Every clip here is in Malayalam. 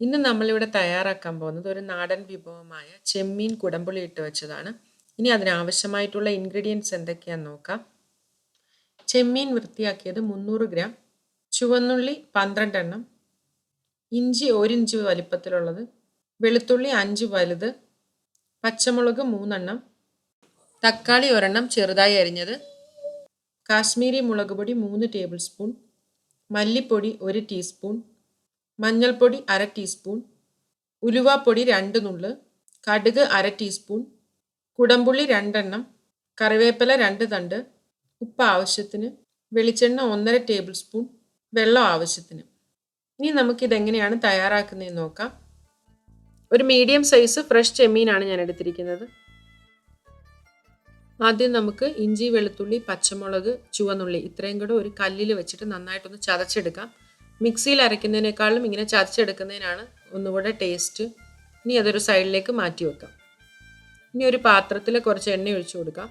ഇന്ന് നമ്മളിവിടെ തയ്യാറാക്കാൻ പോകുന്നത് ഒരു നാടൻ വിഭവമായ ചെമ്മീൻ കുടംപുളി ഇട്ട് വെച്ചതാണ്. ഇനി അതിനാവശ്യമായിട്ടുള്ള ഇൻഗ്രീഡിയൻസ് എന്തൊക്കെയാണെന്ന് നോക്കാം. ചെമ്മീൻ വൃത്തിയാക്കിയത് മുന്നൂറ് ഗ്രാം ചുവന്നുള്ളി പന്ത്രണ്ട് എണ്ണം ഇഞ്ചി ഒരിഞ്ച് വലിപ്പത്തിലുള്ളത് വെളുത്തുള്ളി അഞ്ച് വലുത് പച്ചമുളക് മൂന്നെണ്ണം തക്കാളി ഒരെണ്ണം ചെറുതായി അരിഞ്ഞത് കാശ്മീരി മുളക് പൊടി മൂന്ന് ടേബിൾ സ്പൂൺ മല്ലിപ്പൊടി ഒരു ടീസ്പൂൺ മഞ്ഞൾപ്പൊടി അര ടീസ്പൂൺ ഉലുവാപ്പൊടി രണ്ട് നുള്ള് കടുക് അര ടീസ്പൂൺ കുടംപുള്ളി രണ്ടെണ്ണം കറിവേപ്പില രണ്ട് തണ്ട് ഉപ്പ് ആവശ്യത്തിന് വെളിച്ചെണ്ണ ഒന്നര ടേബിൾ സ്പൂൺ വെള്ളം ആവശ്യത്തിന്. ഇനി നമുക്കിതെങ്ങനെയാണ് തയ്യാറാക്കുന്നതെന്ന് നോക്കാം. ഒരു മീഡിയം സൈസ് ഫ്രഷ് ചെമ്മീനാണ് ഞാൻ എടുത്തിരിക്കുന്നത്. ആദ്യം നമുക്ക് ഇഞ്ചി വെളുത്തുള്ളി പച്ചമുളക് ചുവന്നുള്ളി ഇത്രയും കൂടെ ഒരു കല്ലിൽ വെച്ചിട്ട് നന്നായിട്ടൊന്ന് ചതച്ചെടുക്കാം. മിക്സിയിൽ അരയ്ക്കുന്നതിനേക്കാളും ഇങ്ങനെ ചതച്ചെടുക്കുന്നതിനാണ് ഒന്നുകൂടെ ടേസ്റ്റ് ഇനി അതൊരു സൈഡിലേക്ക് മാറ്റി വെക്കാം. ഇനി ഒരു പാത്രത്തിൽ കുറച്ച് എണ്ണ ഒഴിച്ചു കൊടുക്കാം.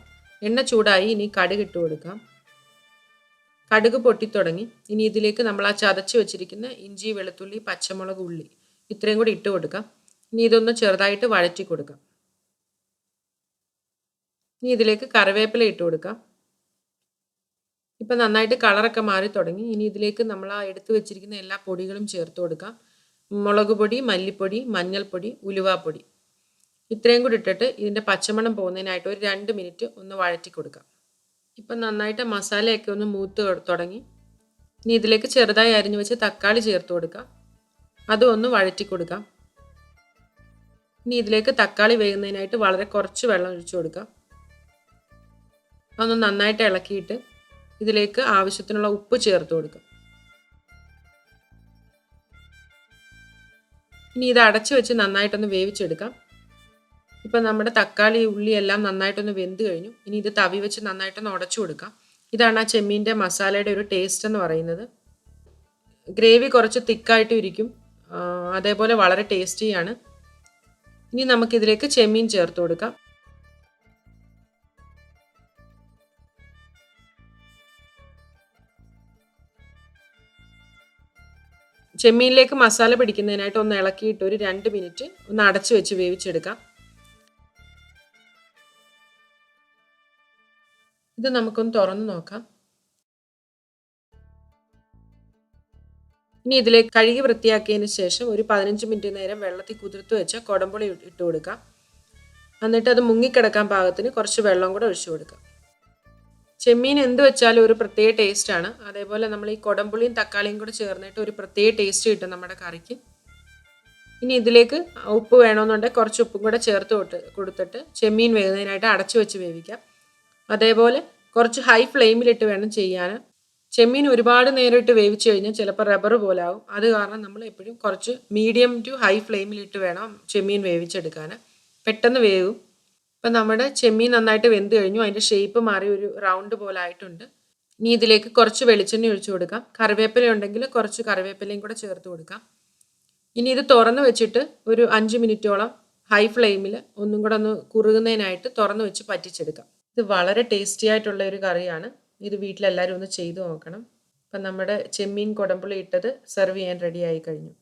എണ്ണ ചൂടായി ഇനി കടുക് ഇട്ട് കൊടുക്കാം. കടുക് പൊട്ടിത്തുടങ്ങി ഇനി ഇതിലേക്ക് നമ്മൾ ആ ചതച്ച് വെച്ചിരിക്കുന്ന ഇഞ്ചി വെളുത്തുള്ളി പച്ചമുളക് ഉള്ളി ഇത്രയും കൂടി ഇട്ട് കൊടുക്കാം. ഇനി ഇതൊന്ന് ചെറുതായിട്ട് വഴറ്റി കൊടുക്കാം. ഇനി ഇതിലേക്ക് കറിവേപ്പില ഇട്ട് കൊടുക്കാം. ഇപ്പം നന്നായിട്ട് കളറൊക്കെ മാറി തുടങ്ങി. ഇനി ഇതിലേക്ക് നമ്മൾ ആ എടുത്തു വെച്ചിരിക്കുന്ന എല്ലാ പൊടികളും ചേർത്ത് കൊടുക്കാം. മുളക് പൊടി മല്ലിപ്പൊടി മഞ്ഞൾപ്പൊടി ഉലുവാപ്പൊടി. ഇത്രയും കൂടി ഇട്ടിട്ട് ഇതിന്റെ പച്ചമണം പോകുന്നതിനായിട്ട് ഒരു രണ്ട് മിനിറ്റ് ഒന്ന് വഴറ്റി കൊടുക്കാം. ഇപ്പം നന്നായിട്ട് മസാലയൊക്കെ ഒന്ന് മൂത്ത് തുടങ്ങി. ഇനി ഇതിലേക്ക് ചെറുതായി അരിഞ്ഞു വെച്ച് തക്കാളി ചേർത്ത് കൊടുക്കാം. അതും ഒന്ന് വഴറ്റി കൊടുക്കാം. ഇനി ഇതിലേക്ക് തക്കാളി വേകുന്നതിനായിട്ട് വളരെ കുറച്ച് വെള്ളം ഒഴിച്ചു കൊടുക്കാം. അതൊന്ന് നന്നായിട്ട് ഇളക്കിയിട്ട് ഇതിലേക്ക് ആവശ്യത്തിനുള്ള ഉപ്പ് ചേർത്ത് കൊടുക്കുക. ഇനി ഇത് അടച്ചു വെച്ച് നന്നായിട്ടൊന്ന് വേവിച്ചെടുക്കാം. ഇപ്പം നമ്മുടെ തക്കാളി ഉള്ളി എല്ലാം നന്നായിട്ടൊന്ന് വെന്ത് കഴിഞ്ഞു. ഇനി ഇത് തവി വെച്ച് നന്നായിട്ടൊന്ന് ഉടച്ചു കൊടുക്കാം. ഇതാണ് ആ ചെമ്മീന്റെ മസാലയുടെ ഒരു ടേസ്റ്റ് എന്ന് പറയുന്നത്. ഗ്രേവി കുറച്ച് തിക്കായിട്ടും ഇരിക്കും. അതേപോലെ വളരെ ടേസ്റ്റിയാണ് ഇനി നമുക്കിതിലേക്ക് ചെമ്മീൻ ചേർത്ത് കൊടുക്കാം. ചെമ്മീനിലേക്ക് മസാല പിടിക്കുന്നതിനായിട്ട് ഒന്ന് ഇളക്കിയിട്ട് ഒരു രണ്ട് മിനിറ്റ് ഒന്ന് അടച്ചു വെച്ച് വേവിച്ചെടുക്കാം. ഇത് നമുക്കൊന്ന് തുറന്ന് നോക്കാം. ഇനി ഇതിലേക്ക് കഴുകി വൃത്തിയാക്കിയതിന് ശേഷം ഒരു പതിനഞ്ച് മിനിറ്റ് നേരം വെള്ളത്തിൽ കുതിർത്ത് വെച്ച കുടമ്പുളി ഇട്ട് കൊടുക്കാം. എന്നിട്ട് അത് മുങ്ങിക്കിടക്കാൻ പാകത്തിന് കുറച്ച് വെള്ളം കൂടെ ഒഴിച്ചു കൊടുക്കാം. ചെമ്മീൻ എന്ത് വെച്ചാലും ഒരു പ്രത്യേക ടേസ്റ്റ് ആണ്. അതേപോലെ നമ്മൾ ഈ കൊടമ്പുളിയും തക്കാളിയും കൂടെ ചേർന്നിട്ട് ഒരു പ്രത്യേക ടേസ്റ്റ് കിട്ടും നമ്മുടെ കറിക്ക്. ഇനി ഇതിലേക്ക് ഉപ്പ് വേണമെന്നുണ്ടെങ്കിൽ കുറച്ച് ഉപ്പും കൂടെ ചേർത്ത് കൊടുത്തിട്ട് ചെമ്മീൻ വേകുന്നതിനായിട്ട് അടച്ചു വെച്ച് വേവിക്കാം. അതേപോലെ കുറച്ച് ഹൈ ഫ്ലെയിമിലിട്ട് വേണം ചെയ്യാൻ. ചെമ്മീൻ ഒരുപാട് നേരം ഇട്ട് വേവിച്ച് കഴിഞ്ഞാൽ ചിലപ്പോൾ റബ്ബർ പോലെ ആവും. അത് കാരണം നമ്മൾ എപ്പോഴും കുറച്ച് മീഡിയം ടു ഹൈ ഫ്ലെയിമിലിട്ട് വേണം ചെമ്മീൻ വേവിച്ചെടുക്കാൻ. പെട്ടെന്ന് വേവും. ഇപ്പം നമ്മുടെ ചെമ്മീൻ നന്നായിട്ട് വെന്ത് കഴിഞ്ഞു. അതിന്റെ ഷേപ്പ് മാറി ഒരു റൗണ്ട് പോലെ ആയിട്ടുണ്ട്. ഇനി ഇതിലേക്ക് കുറച്ച് വെളിച്ചെണ്ണ ഒഴിച്ചു കൊടുക്കാം. കറിവേപ്പില ഉണ്ടെങ്കിൽ കുറച്ച് കറിവേപ്പിലയും കൂടെ ചേർത്ത് കൊടുക്കാം. ഇനി ഇത് തുറന്ന് വെച്ചിട്ട് ഒരു അഞ്ച് മിനിറ്റോളം ഹൈ ഫ്ലെയിമിൽ ഒന്നും കൂടെ ഒന്ന് കുറുകുന്നതിനായിട്ട് തുറന്ന് വെച്ച് പറ്റിച്ചെടുക്കാം. ഇത് വളരെ ടേസ്റ്റി ആയിട്ടുള്ള ഒരു കറിയാണ്. ഇത് വീട്ടിലെല്ലാവരും ഒന്ന് ചെയ്തു നോക്കണം. അപ്പം നമ്മുടെ ചെമ്മീൻ കുടമ്പുളി ഇട്ടത് സെർവ് ചെയ്യാൻ റെഡി ആയി കഴിഞ്ഞു.